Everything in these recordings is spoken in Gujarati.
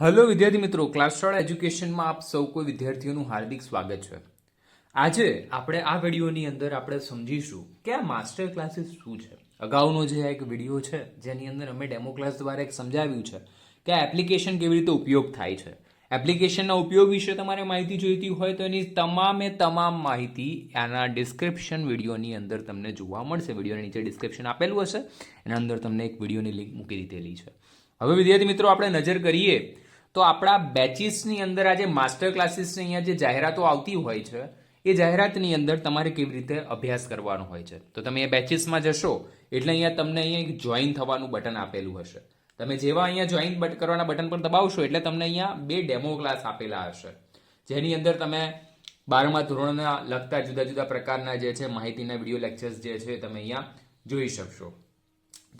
હેલો વિદ્યાર્થી મિત્રો, ક્લાસ શાળા એજ્યુકેશનમાં આપ સૌ કોઈ વિદ્યાર્થીઓનું હાર્દિક સ્વાગત છે. આજે આપણે આ વિડીયોની અંદર આપણે સમજીશું કે આ માસ્ટર ક્લાસીસ શું છે. અગાઉનો જે એક વીડિયો છે, જેની અંદર અમે ડેમો ક્લાસ દ્વારા એક સમજાવ્યું છે કે આ એપ્લિકેશન કેવી રીતે ઉપયોગ થાય છે. એપ્લિકેશનના ઉપયોગ વિશે તમારે માહિતી જોઈતી હોય તો એની તમામે તમામ માહિતી આના ડિસ્ક્રિપ્શન વિડીયોની અંદર તમને જોવા મળશે. વિડીયોની નીચે ડિસ્ક્રિપ્શન આપેલું હશે. એના અંદર તમને એક વિડીયોની લિંક મૂકી દીધેલી છે. હવે વિદ્યાર્થી મિત્રો, આપણે નજર કરીએ તો આપણા બેચીસની અંદર આજે માસ્ટર ક્લાસીસની અહીંયા જે જાહેરાતો આવતી હોય છે, એ જાહેરાતની અંદર તમારે કેવી રીતે અભ્યાસ કરવાનો હોય છે? તો તમે એ બેચીસમાં જશો, એટલે અહીંયા તમને અહીંયા એક જોઈન થવાનું બટન આપેલું હશે. તમે જેવા અહીંયા જોઈન બટ કરવાના બટન પર દબાવશો, એટલે તમને અહીંયા બે ડેમો ક્લાસ આપેલા હશે. જેની અંદર તમે બારમા ધોરણના લગતા જુદા જુદા પ્રકારના જે છે, માહિતીના વીડિયો લેક્ચર્સ જે છે, તમે અહીંયા જોઈ શકશો.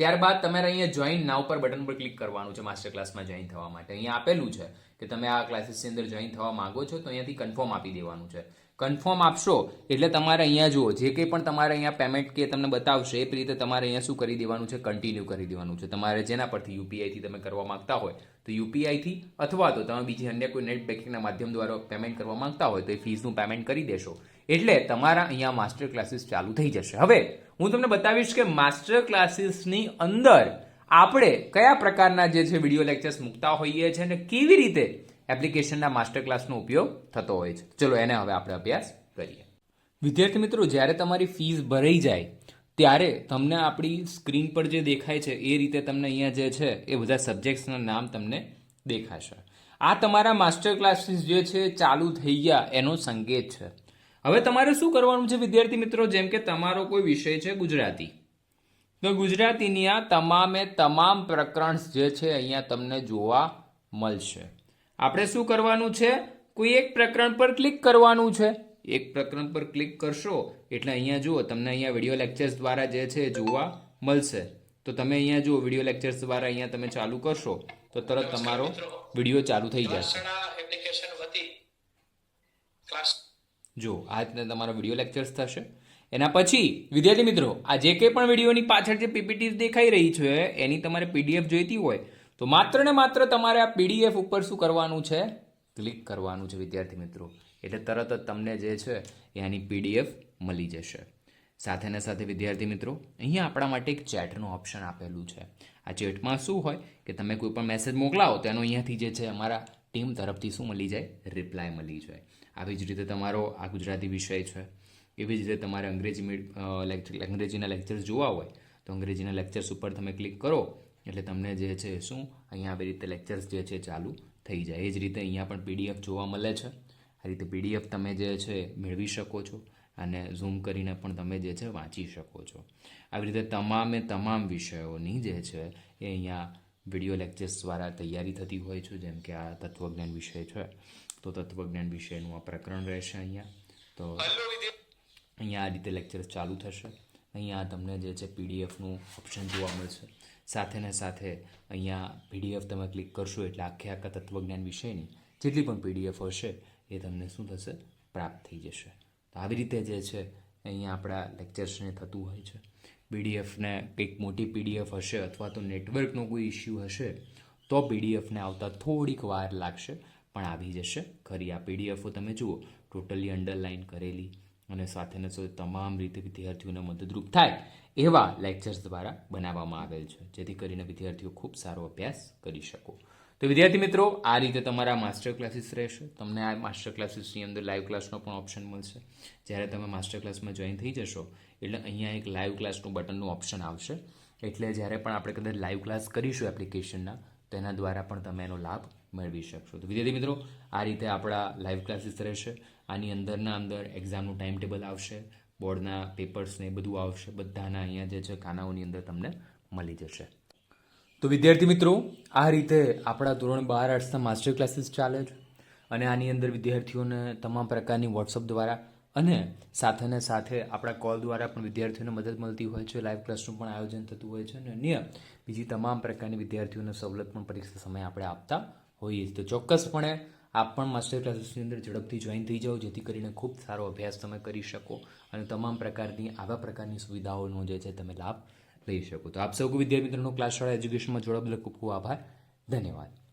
ત્યારબાદ તમારે અહીંયા જોઈન નાવ પર બટન પર ક્લિક કરવાનું છે માસ્ટર ક્લાસમાં જોઈન થવા માટે. અહીંયા આપેલું છે કે તમે આ ક્લાસીસની અંદર જોઈન થવા માંગો છો તો અહીંયાથી કન્ફર્મ આપી દેવાનું છે. કન્ફર્મ આપશો એટલે તમારે અહીંયા જુઓ, જે કંઈ પણ તમારે અહીંયા પેમેન્ટ કે તમને બતાવશે, એ રીતે તમારે અહીંયા શું કરી દેવાનું છે? કન્ટિન્યુ કરી દેવાનું છે. તમારે જેના પરથી યુપીઆઈથી તમે કરવા માંગતા હોય, તો યુપીઆઈથી અથવા તો તમે બીજી અન્ય કોઈ નેટ બેન્કિંગના માધ્યમ દ્વારા પેમેન્ટ કરવા માંગતા હોય તો એ ફીસનું પેમેન્ટ કરી દેશો. એટલે તમારા અહીંયા માસ્ટર ક્લાસીસ ચાલુ થઈ જશે. હવે હું તમને બતાવીશ કે માસ્ટર ક્લાસીસની અંદર આપણે કયા પ્રકારના જે છે વીડિયો લેક્ચર્સ મૂકતા હોઈએ છીએ અને કેવી રીતે એપ્લિકેશનના માસ્ટર ક્લાસનો ઉપયોગ થતો હોય છે. ચલો, એને હવે આપણે અભ્યાસ કરીએ. વિદ્યાર્થી મિત્રો, જ્યારે તમારી ફીસ ભરાઈ જાય, ત્યારે તમને આપણી સ્ક્રીન પર જે દેખાય છે, એ રીતે તમને અહીંયા જે છે, એ બધા સબ્જેક્ટ્સના નામ તમને દેખાશે. આ તમારા માસ્ટર ક્લાસીસ જે છે, ચાલુ થઈ ગયા એનો સંકેત છે. હવે તમારે શું કરવાનું છે, વિદ્યાર્થી મિત્રો? જેમ કે તમારો કોઈ વિષય છે ગુજરાતી. તો ગુજરાતીની આ તમામે તમામ પ્રકરણ જે છે, અહીંયા તમને જોવા મળશે. આપણે શું કરવાનું છે? કોઈ એક પ્રકરણ પર ક્લિક કરવાનું છે. એક પ્રકરણ પર ક્લિક કરશો, એટલે અહીંયા જુઓ, તમને અહીંયા વીડિયો લેક્ચર્સ દ્વારા જે છે, જોવા મળશે. તો તમે અહીંયા જુઓ, વીડિયો લેક્ચર્સ દ્વારા અહીંયા તમે ચાલુ કરશો, તો તરત તમારો વીડિયો ચાલુ થઈ જશે વાસણા એપ્લિકેશન વતી ક્લાસ જો આ રીતના તમારો વીડિયો લેક્ચર્સ થશે. એના પછી, વિદ્યાર્થી મિત્રો, આ જે કંઈ પણ વિડીયોની પાછળ જે પીપીટી દેખાઈ રહી છે, એની તમારે પીડીએફ જોઈતી હોય, તો માત્ર ને માત્ર તમારે આ પીડીએફ ઉપર શું કરવાનું છે? ક્લિક કરવાનું છે, વિદ્યાર્થી મિત્રો. એટલે તરત જ તમને જે છે એ આની પીડીએફ મળી જશે. સાથે ને સાથે, વિદ્યાર્થી મિત્રો, અહીંયા આપણા માટે એક ચેટનું ઓપ્શન આપેલું છે. આ ચેટમાં શું હોય કે તમે કોઈ પણ મેસેજ મોકલાવો, તો એનો અહીંયાથી જે છે, અમારા ટીમ તરફથી શું મળી જાય? રિપ્લાય મળી જાય. આવી જ રીતે તમારો આ ગુજરાતી વિષય છે. એવી જ રીતે તમારે અંગ્રેજી લેક્ચર અંગ્રેજીના લેક્ચર્સ જોવા હોય, તો અંગ્રેજીના લેક્ચર્સ ઉપર તમે ક્લિક કરો. એટલે તમને જે છે શું? અહીંયા આવી રીતે લેક્ચર્સ જે છે ચાલુ થઈ જાય. એ જ રીતે અહીંયા પણ પીડીએફ જોવા મળે છે. આ રીતે પીડીએફ તમે જે છે મેળવી શકો છો અને ઝૂમ કરીને પણ તમે જે છે વાંચી શકો છો. આવી રીતે તમામે તમામ વિષયોની જે છે એ અહીંયા વીડિયો લેક્ચર્સ દ્વારા તૈયારી થતી હોય છે જેમ કે આ તત્વજ્ઞાન વિષય છે. તો તત્વજ્ઞાન વિષયનું આ પ્રકરણ રહેશે અહીંયા. તો અહીંયા આ રીતે લેક્ચર્સ ચાલુ થશે. અહીંયા તમને જે છે પીડીએફનું ઓપ્શન જોવા મળશે. સાથે ને સાથે અહીંયા પીડીએફ તમે ક્લિક કરશો એટલે આખે આખા તત્વજ્ઞાન વિષયની જેટલી પણ પીડીએફ હશે એ તમને શું થશે? પ્રાપ્ત થઈ જશે. તો આવી રીતે જે છે અહીંયા આપણા લેક્ચર્સને થતું હોય છે. પીડીએફને કંઈક મોટી પીડીએફ હશે અથવા તો નેટવર્કનો કોઈ ઇશ્યુ હશે, તો પીડીએફને આવતા થોડીક વાર લાગશે, પણ આવી જશે. ખરી, આ પીડીએફો તમે જુઓ ટોટલી અંડરલાઇન કરેલી અને સાથેને સાથે તમામ રીતે વિદ્યાર્થીઓને મદદરૂપ થાય એવા લેક્ચર્સ દ્વારા બનાવવામાં આવેલ છે. જેથી કરીને વિદ્યાર્થીઓ ખૂબ સારો અભ્યાસ કરી શકો. તો વિદ્યાર્થી મિત્રો, આ રીતે તમારા માસ્ટર ક્લાસીસ રહેશે. તમને આ માસ્ટર ક્લાસીસની અંદર લાઈવ ક્લાસનો પણ ઓપ્શન મળશે. જ્યારે તમે માસ્ટર ક્લાસમાં જોઈન થઈ જશો, એટલે અહીંયા એક લાઈવ ક્લાસનું બટનનું ઓપ્શન આવશે. એટલે જ્યારે પણ આપણે કદાચ લાઈવ ક્લાસ કરીશું એપ્લિકેશનના તેના દ્વારા પણ તમે એનો લાભ મેળવી શકશો. તો વિદ્યાર્થી મિત્રો, આ રીતે આપણા લાઈવ ક્લાસીસ રહેશે. આની અંદરના અંદર એક્ઝામનું ટાઈમ ટેબલ આવશે. બોર્ડના પેપર્સ ને એ બધું આવશે. બધાના અહીંયા જે છે, ખાનાઓની અંદર તમને મળી જશે. તો વિદ્યાર્થી મિત્રો, આ રીતે આપણા ધોરણ બાર આર્ટ્સના માસ્ટર ક્લાસીસ ચાલે છે અને આની અંદર વિદ્યાર્થીઓને તમામ પ્રકારની વોટ્સઅપ દ્વારા અને સાથે ને સાથે આપણા કોલ દ્વારા પણ વિદ્યાર્થીઓને મદદ મળતી હોય છે. લાઈવ ક્લાસનું પણ આયોજન થતું હોય છે અને અન્ય બીજી તમામ પ્રકારની વિદ્યાર્થીઓને સવલત પણ પરીક્ષા સમયે આપણે આપતા હોઈએ છીએ. તો ચોક્કસપણે આપ પણ માસ્ટર ક્લાસીસની અંદર ઝડપથી જોઈન થઈ જાઓ, જેથી કરીને ખૂબ સારો અભ્યાસ તમે કરી શકો અને તમામ પ્રકારની, આવા પ્રકારની સુવિધાઓનો જે છે, તમે લાભ લઈ શકો. તો આપ સૌ વિદ્યાર્થી મિત્રોનો ક્લાસ શાળા એજ્યુકેશનમાં જોડવા ખૂબ ખૂબ આભાર. ધન્યવાદ.